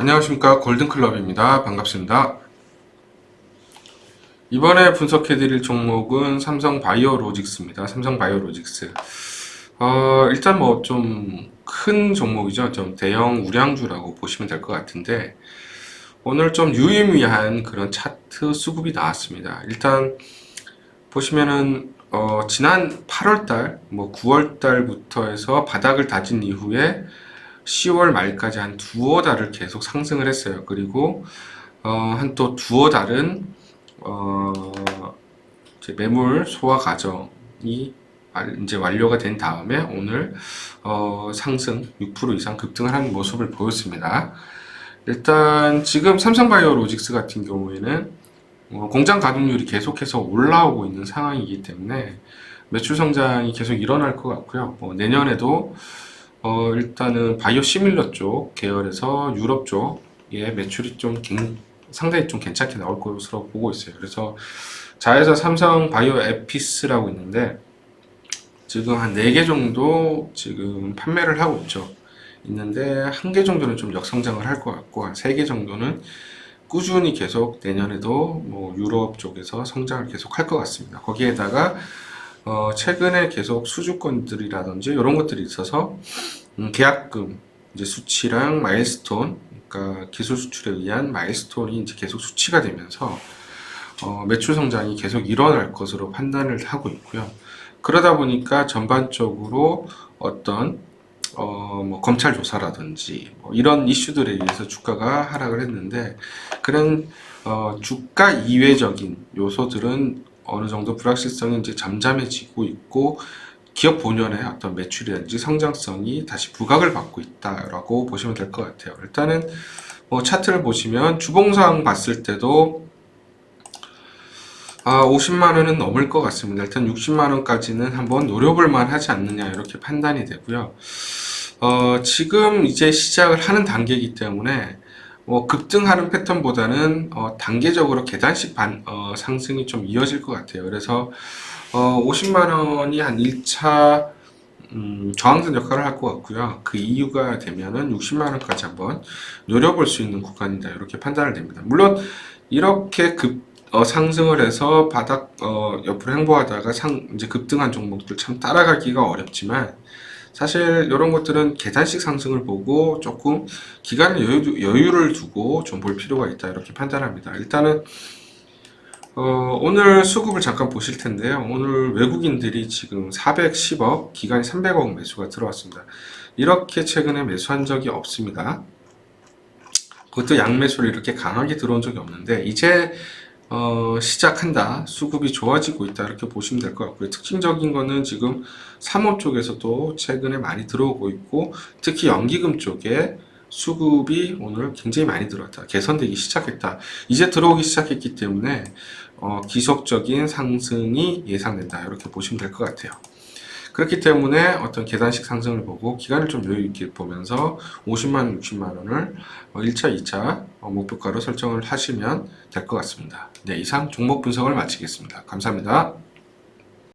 안녕하십니까 골든클럽입니다. 반갑습니다. 이번에 분석해드릴 종목은 삼성 바이오로직스입니다. 삼성 바이오로직스. 어, 일단 뭐 좀 큰 종목이죠. 좀 대형 우량주라고 보시면 될 것 같은데 오늘 좀 유의미한 그런 차트 수급이 나왔습니다. 일단 보시면은 어, 지난 8월달, 뭐 9월달부터 해서 바닥을 다진 이후에 10월 말까지 한 두어 달을 계속 상승을 했어요. 그리고 어, 한 또 두어 달은 어, 매물 소화 과정이 알- 이제 완료가 된 다음에 오늘 어, 상승 6% 이상 급등을 하는 모습을 보였습니다. 일단 지금 삼성바이오로직스 같은 경우에는 어, 공장 가동률이 계속해서 올라오고 있는 상황이기 때문에 매출 성장이 계속 일어날 것 같고요. 뭐 내년에도 어, 일단은 바이오 시밀러 쪽 계열에서 유럽 쪽에 매출이 좀 괜- 상당히 좀 괜찮게 나올 것으로 보고 있어요. 그래서 자회사 삼성 바이오 에피스라고 있는데 지금 한 4개 정도 지금 판매를 하고 있죠. 있는데 한 개 정도는 좀 역성장을 할 것 같고 한 3개 정도는 꾸준히 계속 내년에도 뭐 유럽 쪽에서 성장을 계속 할 것 같습니다. 거기에다가 어, 최근에 계속 수주권들이라든지 이런 것들이 있어서 음, 계약금 이제 수치랑 마일스톤, 그러니까 기술 수출에 의한 마일스톤이 이제 계속 수치가 되면서 어, 매출 성장이 계속 일어날 것으로 판단을 하고 있고요. 그러다 보니까 전반적으로 어떤 어, 뭐 검찰 조사라든지 뭐 이런 이슈들에 의해서 주가가 하락을 했는데 그런 어, 주가 이외적인 요소들은 어느 정도 불확실성이 이제 잠잠해지고 있고 기업 본연의 어떤 매출이라든지 성장성이 다시 부각을 받고 있다라고 보시면 될 것 같아요. 일단은 뭐 차트를 보시면 주봉상 봤을 때도 아, 50만 원은 넘을 것 같습니다. 일단 60만 원까지는 한번 노려볼 만하지 않느냐 이렇게 판단이 되고요. 어, 지금 이제 시작을 하는 단계이기 때문에 뭐 급등하는 패턴보다는 어, 단계적으로 계단식 반, 어, 상승이 좀 이어질 것 같아요. 그래서 어, 50만 원이 한 1차 음, 저항선 역할을 할 것 같고요. 그 이유가 되면은 60만 원까지 한번 노려볼 수 있는 구간이다 이렇게 판단을 됩니다. 물론 이렇게 급 어, 상승을 해서 바닥 어, 옆으로 행보하다가 상 이제 급등한 종목들 참 따라가기가 어렵지만 사실 이런 것들은 계단식 상승을 보고 조금 기간을 여유, 여유를 두고 좀 볼 필요가 있다 이렇게 판단합니다. 일단은 어, 오늘 수급을 잠깐 보실 텐데요. 오늘 외국인들이 지금 410억, 기간이 300억 매수가 들어왔습니다. 이렇게 최근에 매수한 적이 없습니다. 그것도 양매수를 이렇게 강하게 들어온 적이 없는데 이제 어, 시작한다. 수급이 좋아지고 있다. 이렇게 보시면 될 것 같고요. 특징적인 거는 지금 3호 쪽에서도 최근에 많이 들어오고 있고 특히 연기금 쪽에 수급이 오늘 굉장히 많이 들어왔다. 개선되기 시작했다. 이제 들어오기 시작했기 때문에 어, 기속적인 상승이 예상된다. 이렇게 보시면 될 것 같아요. 그렇기 때문에 어떤 계단식 상승을 보고 기간을 좀 여유 있게 보면서 50만 원, 60만 원을 1차, 2차 목표가로 설정을 하시면 될 것 같습니다. 네, 이상 종목 분석을 마치겠습니다. 감사합니다.